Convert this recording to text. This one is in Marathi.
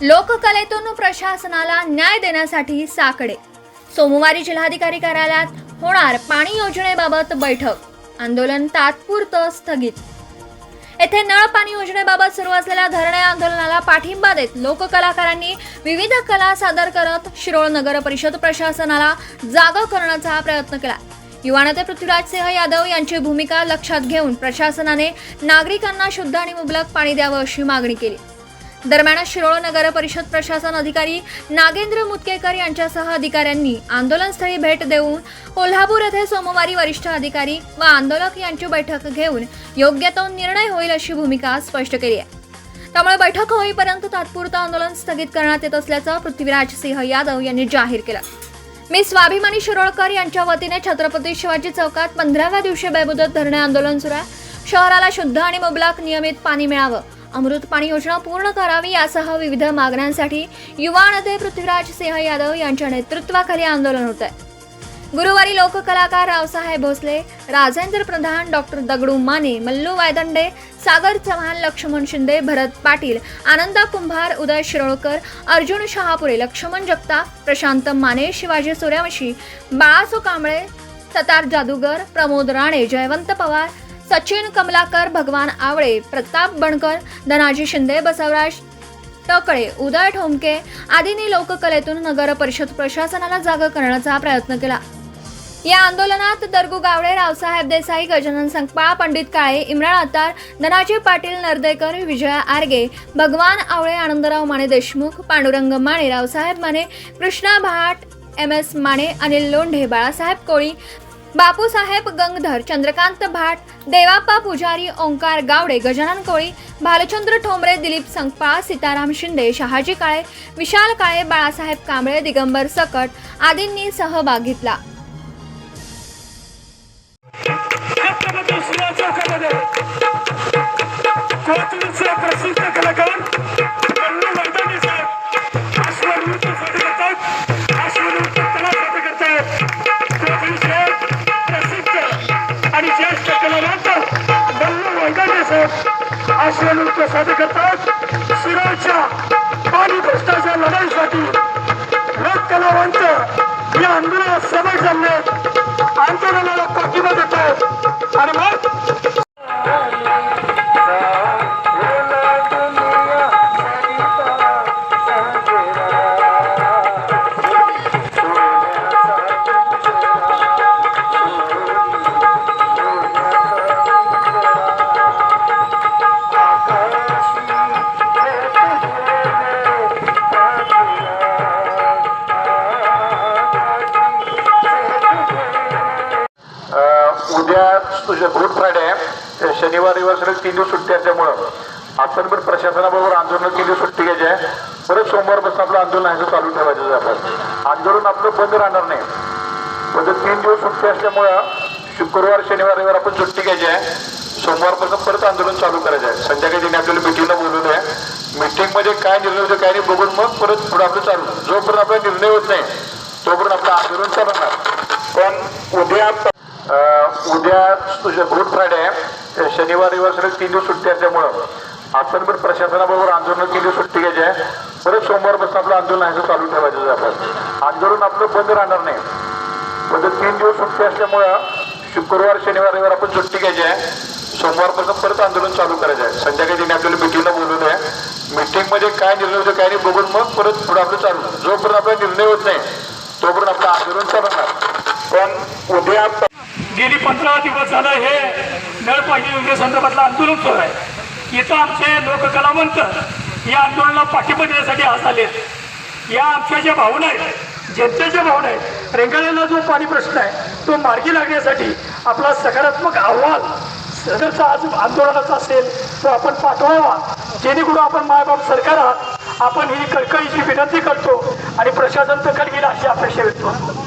लोककलेतून प्रशासनाला न्याय देण्यासाठी साकडे. सोमवारी जिल्हाधिकारी कार्यालयात होणार पाणी योजनेबाबत बैठक. आंदोलन तात्पुरतं स्थगित. येथे नळ पाणी योजनेबाबत सुरू असलेल्या धरणे आंदोलनाला पाठिंबा देत लोककलाकारांनी विविध कला सादर करत शिरोळ नगर परिषद प्रशासनाला जागा करण्याचा प्रयत्न केला. युवा नेते पृथ्वीराज सिंह यादव यांची भूमिका लक्षात घेऊन प्रशासनाने नागरिकांना शुद्ध आणि मुबलक पाणी द्यावं अशी मागणी केली. दरम्यान शिरोळ नगर परिषद प्रशासन अधिकारी नागेंद्र मुतकेकर यांच्यासह अधिकाऱ्यांनी आंदोलनस्थळी भेट देऊन कोल्हापूर येथे सोमवारी वरिष्ठ अधिकारी व आंदोलक यांची बैठक घेऊन योग्य तो निर्णय होईल अशी भूमिका स्पष्ट केली आहे. त्यामुळे बैठक होईपर्यंत तात्पुरतं आंदोलन स्थगित करण्यात येत असल्याचं पृथ्वीराज सिंह यादव यांनी जाहीर केलं. मी स्वाभिमानी शिरोळकर यांच्या वतीने छत्रपती शिवाजी चौकात पंधराव्या दिवशी बेमुदत धरणे आंदोलन सुरू आहे. शहराला शुद्ध आणि मुबलक नियमित पाणी मिळावं. अमृत पाणी योजना पूर्ण करावी यासह विविध मागण्यांसाठी युवा नेते पृथ्वीराज सिंह यादव यांच्या नेतृत्वाखाली आंदोलन होत आहे. गुरुवारी लोककलाकार रावसाहेब भोसले राजेंद्र प्रधान डॉक्टर दगडू माने मल्लू वायदंडे सागर चव्हाण लक्ष्मण शिंदे भरत पाटील आनंदा कुंभार उदय शिरोळकर अर्जुन शहापुरे लक्ष्मण जगताप प्रशांत माने शिवाजी सूर्यवंशी बाळासो कांबळे सतार जादूगर प्रमोद राणे जयवंत पवार सचिन कमलाकर भगवान आवळे प्रताप बणकर धनाजी शिंदे बसवराज टकळे उदय ठोमके आदींनी लोककलेतून नगर परिषद प्रशासनाला जागा करण्याचा प्रयत्न केला. या आंदोलनात दरगू गावडे रावसाहेब देसाई गजानन संकपाळ पंडित काळे इम्रान अत्तार धनाजी पाटील नर्देकर विजया आर्गे भगवान आवळे आनंदराव माने देशमुख पांडुरंग माने रावसाहेब माने कृष्णा भाट एम एस माने अनिल लोंढे बाळासाहेब कोळी बापूसाहेब गंगधर चंद्रकांत भाट देवाप्पा पुजारी ओंकार गावडे गजानन कोळी भालचंद्र ठोंबरे दिलीप संगपाळ सीताराम शिंदे शहाजी काळे विशाल काळे बाळासाहेब कांबळे दिगंबर सकट आदींनी सहभाग घेतला. प्रसिद्ध कलाकार. भूमिका साध्य करतात शिरोळच्या पाणी भ्रष्टाच्या लढाईसाठी लोक कलावंत या आंदोलनात सहभाग झाले आंदोलनाला पाठिंबा देतात तुझ्या गुड फ्रायडे आहे. शनिवार रविवार सगळे तीन दिवस सुट्टी असल्यामुळं आपण पण प्रशासनाबरोबर आंदोलन तीन दिवस सुट्टी घ्यायची आहे. परत सोमवारपासून आपलं आंदोलन आहे चालू ठेवायचं आपण. आंदोलन आपलं बंद राहणार नाही. पण तीन दिवस सुट्टी असल्यामुळं शुक्रवार शनिवार रविवार आपण सुट्टी घ्यायची आहे. सोमवारपासून परत आंदोलन चालू करायचं आहे. संध्याकाळी त्यांनी आपल्याला मिटिंगला बोलवलं आहे. मिटिंगमध्ये काय निर्णय होतो काय नाही बघून मग परत पुढे आपलं चालू. जोपर्यंत आपला निर्णय होत नाही तोपर्यंत आपलं आंदोलन चालवणार पण उद्या उद्या तुझ्या गुड फ्रायडे आहे. शनिवार रविवार तीन दिवस सुट्टी असल्यामुळं. आपण पण प्रशासनाबरोबर आंदोलन तीन दिवस सुट्टी घ्यायची आहे. परत सोमवारपासून आपलं आंदोलन आहे चालू ठेवायचं आहे आपण. आंदोलन आपलं बंद राहणार नाही. पण तीन दिवस सुट्टी असल्यामुळं शुक्रवार शनिवार रविवार आपण सुट्टी घ्यायची आहे. सोमवारपासून परत आंदोलन चालू करायचं आहे. संध्याकाळी त्यांनी आपल्याला मिटिंगला बोलवलं आहे. मिटिंगमध्ये काय निर्णय होतो काय नाही बघून मग परत पुढे आपलं चालू. जोपर्यंत आपला निर्णय होत नाही तोपर्यंत आपलं आंदोलन चालवणार पण उद्या गेली पंधरा दिवस झालं हे नळ पाणी योजनेसंदर्भातलं आंदोलन सुरू आहे. इथं आमचे लोककलावंत या आंदोलनाला पाठिंबा देण्यासाठी आज आले या आमच्या ज्या भावना आहेत जनतेच्या भावना आहेत रेंगाळ्याला जो पाणी प्रश्न आहे तो मार्गी लागण्यासाठी आपला सकारात्मक अहवाल सदरचा आज आंदोलनाचा असेल तो आपण पाठवावा. जेणेकरून आपण मायबाप सरकार आहात. आपण ही कळकळीची विनंती करतो आणि प्रशासन दखल घेईल अशी अपेक्षा व्यक्त करतो.